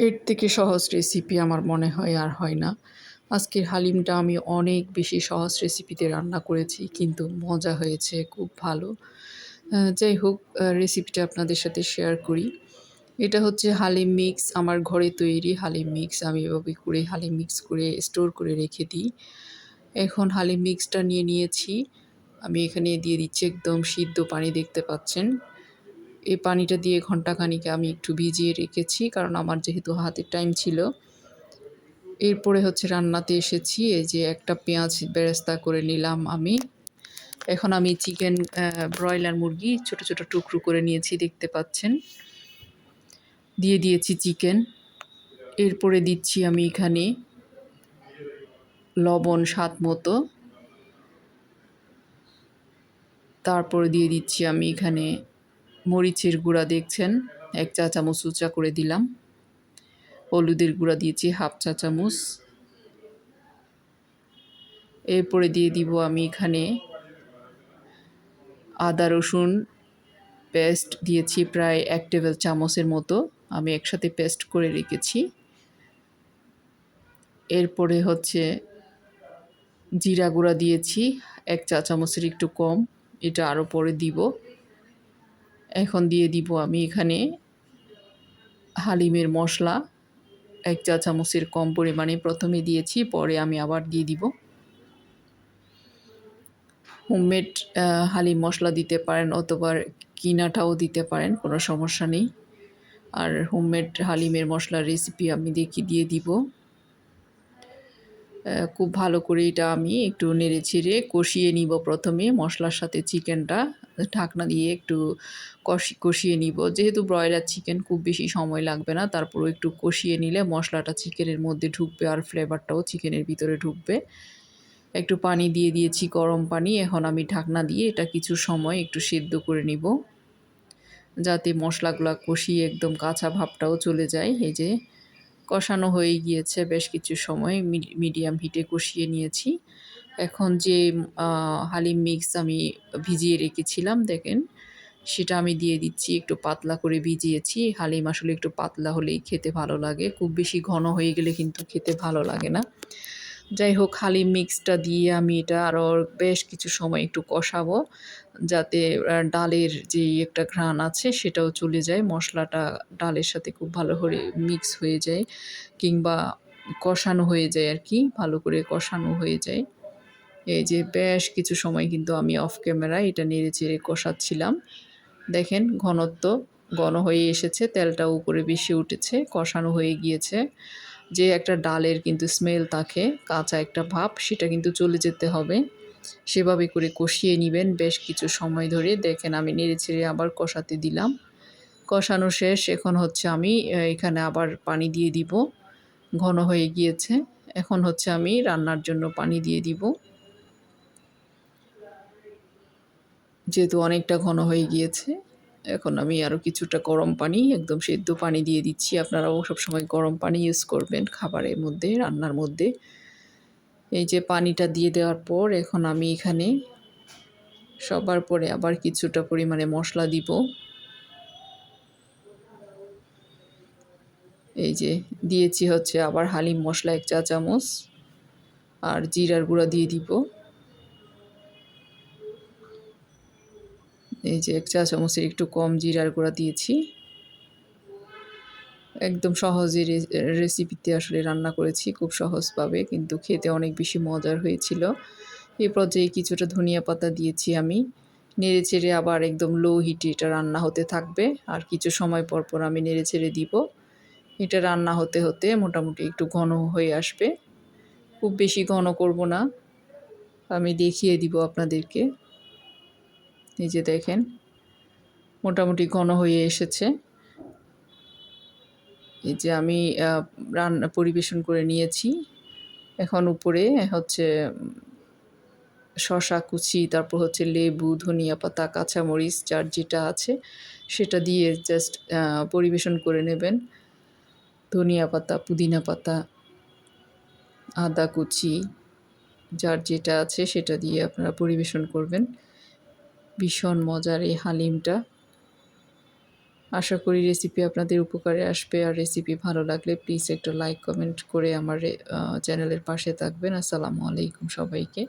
এর থেকে সহজ রেসিপি আমার মনে হয় আর হয় না। আজকের হালিমটা আমি অনেক বেশি সহজ রেসিপিতে রান্না করেছি, কিন্তু মজা হয়েছে, খুব ভালো। যাই হোক রেসিপিটা আপনাদের সাথে শেয়ার করি। এটা হচ্ছে হালিম মিক্স আমার ঘরে তৈরি হালিম মিক্স আমি এভাবে করে হালিম মিক্স করে স্টোর করে রেখে দিই। এখন হালিম মিক্সটা নিয়ে নিয়েছি। আমি এখানে দিয়ে দিচ্ছি একদম সিদ্ধ পানি, দেখতে পাচ্ছেন? এই পানিটা দিয়ে ঘন্টাখানিক আমি একটু ভিজিয়ে রেখেছি, কারণ আমার যেহেতু হাতের টাইম ছিল। এরপরে হচ্ছে রান্নাতে এসেছি, এই যে একটা পেঁয়াজ বেরেস্তা করে নিলাম আমি। এখন আমি চিকেন ব্রয়লার মুরগি ছোট ছোট টুকরো করে নিয়েছি, দেখতে পাচ্ছেন। দিয়ে দিয়েছি চিকেন এরপরে দিচ্ছি আমি এখানে লবণ স্বাদ মতো। তারপরে দিয়ে দিচ্ছি আমি এখানে মরিচের গুঁড়া দেখছেন? এক চা চামচ উঁচা করে দিলাম। হলুদের গুঁড়া দিয়েছি, হাফ চা চামচ। এরপরে দিয়ে দিব আমি এখানে আদা, রসুন পেস্ট দিয়েছি প্রায় এক টেবিল চামচের মতো। আমি একসাথে পেস্ট করে রেখেছি। এরপরে হচ্ছে জিরা গুঁড়া দিয়েছি, এক চা চামচের একটু কম। এটা আরও পরে দিব। এখন দিয়ে দিব আমি এখানে হালিমের মশলা, এক চা চামচের কম পরিমাণে প্রথমে দিয়েছি, পরে আমি আবার দিয়ে দিব। হোমমেড হালিম মশলা দিতে পারেন অথবা কিনাটাও দিতে পারেন, কোনো সমস্যা নেই। আর হোমমেড হালিমের মশলার রেসিপি আমি দেখি দিয়ে দিব। খুব ভালো করে এটা আমি একটু নেড়ে ছেড়ে কষিয়ে নিব প্রথমে মশলার সাথে চিকেনটা ঢাকনা দিয়ে একটু কষি, কষিয়ে নিব। যেহেতু ব্রয়লার চিকেন খুব বেশি সময় লাগবে না, তারপরও একটু কষিয়ে নিলে মশলাটা চিকেনের মধ্যে ঢুকবে আর ফ্লেভারটাও চিকেনের ভিতরে ঢুকবে। একটু পানি দিয়ে দিয়েছি গরম পানি, এখন আমি ঢাকনা দিয়ে এটা কিছু সময় একটু সেদ্ধ করে নিব। যাতে মশলাগুলো কষিয়ে একদম কাঁচা ভাবটাও চলে যায়। এই যে কষানো হয়ে গিয়েছে, বেশ কিছু সময় মিডিয়াম হিটে কষিয়ে নিয়েছি। এখন যে হালিম মিক্স আমি ভিজিয়ে রেখেছিলাম, দেখেন। সেটা আমি দিয়ে দিচ্ছি, একটু পাতলা করে ভিজিয়েছি। হালিম আসলে একটু পাতলা হলেই খেতে ভালো লাগে। খুব বেশি ঘন হয়ে গেলে কিন্তু খেতে ভালো লাগে না। যাই হোক, হালিম মিক্সটা দিয়ে আমি এটা আরও বেশ কিছু সময় একটু কষাবো, যাতে ডালের যে একটা ঘ্রাণ আছে সেটাও চলে যায়, মশলাটা ডালের সাথে খুব ভালো করে মিক্স হয়ে যায়, কিংবা কষানো হয়ে যায় আর কি, ভালো করে কষানো হয়ে যায়। এই যে বেশ কিছু সময় কিন্তু আমি অফ ক্যামেরা এটা নেড়ে চেড়ে কষাচ্ছিলাম। দেখেন ঘনত্ব ঘন হয়ে এসেছে, তেলটা উপরে বেশি উঠেছে, কষানো হয়ে গিয়েছে। যে একটা ডালের কিন্তু স্মেল থাকে, কাঁচা একটা ভাব, সেটা কিন্তু চলে যেতে হবে। সেভাবে করে কষিয়ে নেবেন বেশ কিছু সময় ধরে। দেখেন আমি নেড়ে ছেড়ে আবার কষাতে দিলাম। কষানো শেষ, এখন হচ্ছে আমি এখানে আবার পানি দিয়ে দিব। ঘন হয়ে গিয়েছে, এখন হচ্ছে আমি রান্নার জন্য পানি দিয়ে দিব। যেহেতু অনেকটা ঘন হয়ে গিয়েছে, এখন আমি আরও কিছুটা গরম পানি, একদম সেদ্ধ পানি দিয়ে দিচ্ছি। আপনারাও সবসময় গরম পানি ইউজ করবেন খাবারের মধ্যে, রান্নার মধ্যে। এই যে পানিটা দিয়ে দেওয়ার পর এখন আমি এখানে সবার পরে আবার কিছুটা পরিমাণে মশলা দিব। এই যে দিয়েছি হচ্ছে আবার হালিম মশলা এক চা চামচ আর জিরার গুঁড়া দিয়ে দিব। এই যে এক চা চামচের একটু কম জিরার গুঁড়া দিয়েছি। একদম সহজে রেসিপিতে আসলে রান্না করেছি, খুব সহজভাবে, কিন্তু খেতে অনেক বেশি মজার হয়েছিল। এই পর্যায়ে কিছুটা ধনিয়া পাতা দিয়েছি আমি। নেড়ে চেড়ে আবার একদম লো হিটে এটা রান্না হতে থাকবে। আর কিছু সময় পর পর আমি নেড়ে চেড়ে দিব। এটা রান্না হতে হতে মোটামুটি একটু ঘন হয়ে আসবে। খুব বেশি ঘন করব না। আমি দেখিয়ে দিব আপনাদেরকে। যে দেখেন, মোটামুটি ঘন হয়ে এসেছে। এই যে আমি রান্না পরিবেশন করে নিয়েছি। এখন উপরে হচ্ছে শশা কুচি, তারপর হচ্ছে লেবু, ধনিয়া পাতা, কাঁচামরিচ, যার যেটা আছে, সেটা দিয়ে জাস্ট পরিবেশন করে নেবেন। ধনিয়া পাতা, পুদিনা পাতা, আদা, কুচি, যার যেটা আছে, সেটা দিয়ে আপনারা পরিবেশন করবেন। ভীষণ মজার এই হালিমটা। আশা করি রেসিপি আপনাদের উপকারে আসবে। আর রেসিপি ভালো লাগলে প্লিজ একটা লাইক কমেন্ট করে আমার চ্যানেলের পাশে থাকবেন। আসসালামু আলাইকুম সবাইকে।